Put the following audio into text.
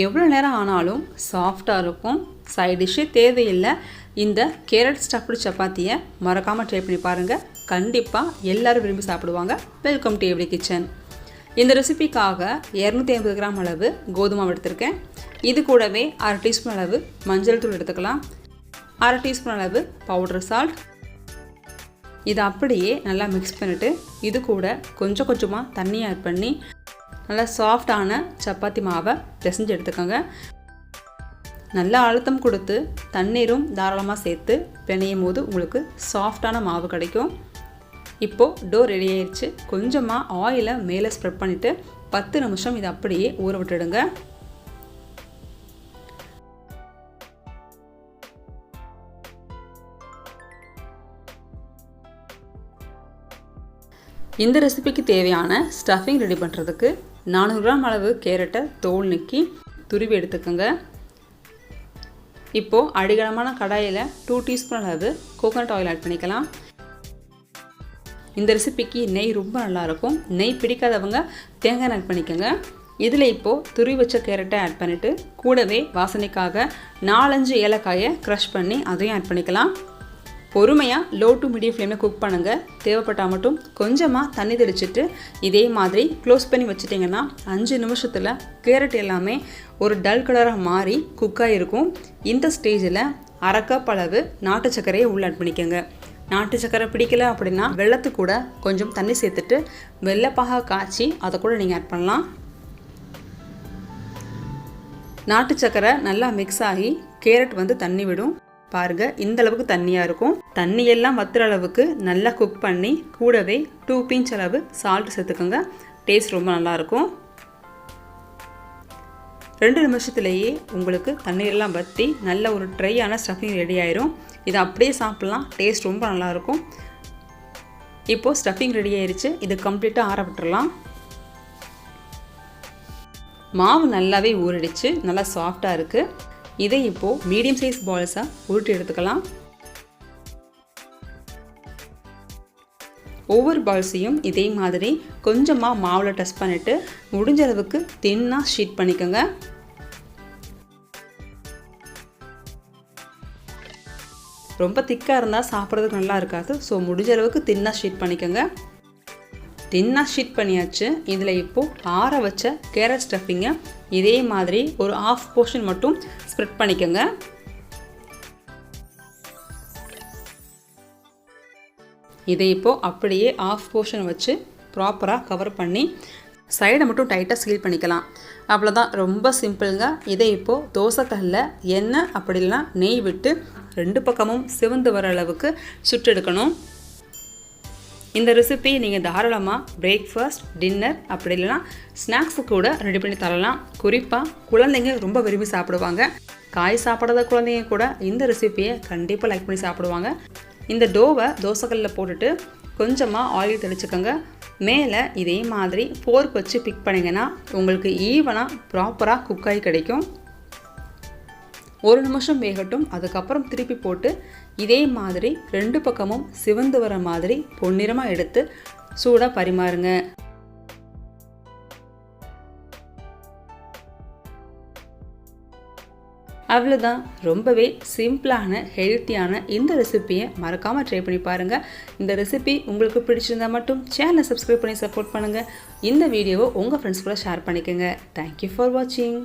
எவ்வளோ நேரம் ஆனாலும் சாஃப்டாக இருக்கும். சைட் டிஷ்ஷே தேவையில்லை. இந்த கேரட் ஸ்டஃப்டு சப்பாத்தியை மறக்காமல் ட்ரை பண்ணி பாருங்கள் கண்டிப்பாக எல்லோரும் விரும்பி சாப்பிடுவாங்க. வெல்கம் டு எவ்ரி கிச்சன் இந்த ரெசிபிக்காக இரநூத்தி ஐம்பது கிராம் அளவு கோதுமை எடுத்திருக்கேன். இது கூடவே அரை டீஸ்பூன் அளவு மஞ்சள் தூள் எடுத்துக்கலாம். அரை டீஸ்பூன் அளவு பவுடர் சால்ட் இதை அப்படியே நல்லா மிக்ஸ் பண்ணிவிட்டு இது கூட கொஞ்சம் கொஞ்சமாக தண்ணி ஆட் பண்ணி நல்லா சாஃப்டான சப்பாத்தி மாவை பிசைஞ்சு எடுத்துக்கோங்க. நல்லா அழுத்தம் கொடுத்து தண்ணீரும் தாராளமாக சேர்த்து பிணையும் போது உங்களுக்கு சாஃப்டான மாவு கிடைக்கும். இப்போது டோ ரெடி ஆயிடுச்சு கொஞ்சமாக ஆயிலை மேலே ஸ்ப்ரெட் பண்ணிவிட்டு பத்து நிமிஷம் இதை அப்படியே ஊற விட்டுடுங்க. இந்த ரெசிபிக்கு தேவையான ஸ்டஃபிங் ரெடி பண்ணுறதுக்கு நானூறு கிராம் அளவு கேரட்டை தோல் நீக்கி துருவி எடுத்துக்கோங்க. இப்போது அடிகனமான கடாயில் டூ டீஸ்பூன் அளவு கோகோனட் ஆயில் ஆட் பண்ணிக்கலாம். இந்த ரெசிபிக்கு நெய் ரொம்ப நல்லாயிருக்கும் நெய் பிடிக்காதவங்க தேங்காய் ஆட் பண்ணிக்கோங்க. இதில் இப்போது துருவி வச்ச கேரட்டை ஆட் பண்ணிவிட்டு கூடவே வாசனைக்காக நாலஞ்சு ஏலக்காயை க்ரஷ் பண்ணி அதையும் ஆட் பண்ணிக்கலாம். பொறுமையாக லோ டு மீடியம் ஃப்ளேமில் குக் பண்ணுங்கள் தேவைப்பட்டால் மட்டும் கொஞ்சமாக தண்ணி தெளிச்சிட்டு இதே மாதிரி க்ளோஸ் பண்ணி வச்சுட்டிங்கன்னா அஞ்சு நிமிஷத்தில் கேரட் எல்லாமே ஒரு டல் கலராக மாறி குக்காக இருக்கும் இந்த ஸ்டேஜில் அரை கப் அளவு நாட்டு சர்க்கரையை உள்ள ஆட் பண்ணிக்கோங்க. நாட்டு சர்க்கரை பிடிக்கல அப்படின்னா வெள்ளத்து கூட கொஞ்சம் தண்ணி சேர்த்துட்டு வெள்ளைப்பாக காய்ச்சி அதை கூட நீங்கள் ஆட் பண்ணலாம். நாட்டு சர்க்கரை நல்லா மிக்ஸ் ஆகி கேரட் வந்து தண்ணி விடும். பாருங்கள் இந்த அளவுக்கு தண்ணியாக இருக்கும். தண்ணியெல்லாம் வத்துற அளவுக்கு நல்லா குக் பண்ணி கூடவே டூ பிஞ்ச் அளவு சால்ட் சேர்த்துக்கோங்க. டேஸ்ட் ரொம்ப நல்லாயிருக்கும் ரெண்டு நிமிஷத்துலேயே உங்களுக்கு தண்ணீரெல்லாம் வற்றி நல்ல ஒரு ட்ரையான ஸ்டஃபிங் ரெடி ஆயிரும். இதை அப்படியே சாப்பிட்லாம். டேஸ்ட் ரொம்ப நல்லாயிருக்கும் இப்போது ஸ்டஃபிங் ரெடி ஆயிடுச்சு இது கம்ப்ளீட்டாக ஆற விட்டுறலாம். மாவு நல்லாவே ஊறிடுச்சு. நல்லா சாஃப்டாக இருக்குது இதை இப்போது மீடியம் சைஸ் பால்ஸாக உருட்டி எடுத்துக்கலாம். ஒவ்வொரு பால்ஸையும் இதே மாதிரி கொஞ்சமாக மாவில் டஸ்ட் பண்ணிவிட்டு முடிஞ்ச அளவுக்கு தின்னாக ஷீட் பண்ணிக்கோங்க. ரொம்ப திக்காக இருந்தால் சாப்பிட்றதுக்கு நல்லா இருக்காது. ஸோ முடிஞ்ச அளவுக்கு தின்னாக ஷீட் பண்ணிக்கோங்க. தின்னாக ஷீட் பண்ணியாச்சு. இதில் இப்போது ஆற வச்ச கேரட் ஸ்டஃபிங்கை இதே மாதிரி ஒரு ஆஃப் போர்ஷன் மட்டும் ஸ்ப்ரெட் பண்ணிக்கோங்க. இதை இப்போது அப்படியே ஆஃப் போர்ஷன் வச்சு ப்ராப்பராக கவர் பண்ணி சைடை மட்டும் டைட்டாக சீல் பண்ணிக்கலாம். அவ்வளோதான் ரொம்ப சிம்பிளுங்க இதை இப்போது தோசைக்கல்லில் எண்ணெய் அப்படி இல்லைனா நெய் விட்டு ரெண்டு பக்கமும் சிவந்து வர அளவுக்கு சுட்டெடுக்கணும் இந்த ரெசிபி நீங்கள் தாராளமாக பிரேக்ஃபாஸ்ட் டின்னர் அப்படி இல்லைனா ஸ்நாக்ஸு கூட ரெடி பண்ணி தரலாம். குறிப்பாக குழந்தைங்க ரொம்ப விரும்பி சாப்பிடுவாங்க. காய் சாப்பிடாத குழந்தைங்க கூட இந்த ரெசிபியை கண்டிப்பாக லைக் பண்ணி சாப்பிடுவாங்க. இந்த டோவை தோசைக்கல்லில் போட்டுட்டு கொஞ்சமாக ஆயில் தெளிச்சுக்கோங்க. மேலே இதே மாதிரி ஃபோர்க் வச்சு பிக் பண்ணிங்கன்னா உங்களுக்கு ஈவனாக ப்ராப்பராக குக்காகி கிடைக்கும். ஒரு நிமிஷம் வேகட்டும். அதுக்கப்புறம் திருப்பி போட்டு இதே மாதிரி ரெண்டு பக்கமும் சிவந்து வர மாதிரி பொன்னிறமாக எடுத்து சூடாக பரிமாறுங்க. அவ்வளோதான் ரொம்பவே சிம்பிளான ஹெல்த்தியான இந்த ரெசிப்பியை மறக்காமல் ட்ரை பண்ணி பாருங்கள் இந்த ரெசிபி உங்களுக்கு பிடிச்சிருந்தா மட்டும் சேனலை சப்ஸ்கிரைப் பண்ணி சப்போர்ட் பண்ணுங்கள் இந்த வீடியோவை உங்கள் ஃப்ரெண்ட்ஸ் கூட ஷேர் பண்ணிக்கோங்க. தேங்க்யூ ஃபார் வாட்சிங்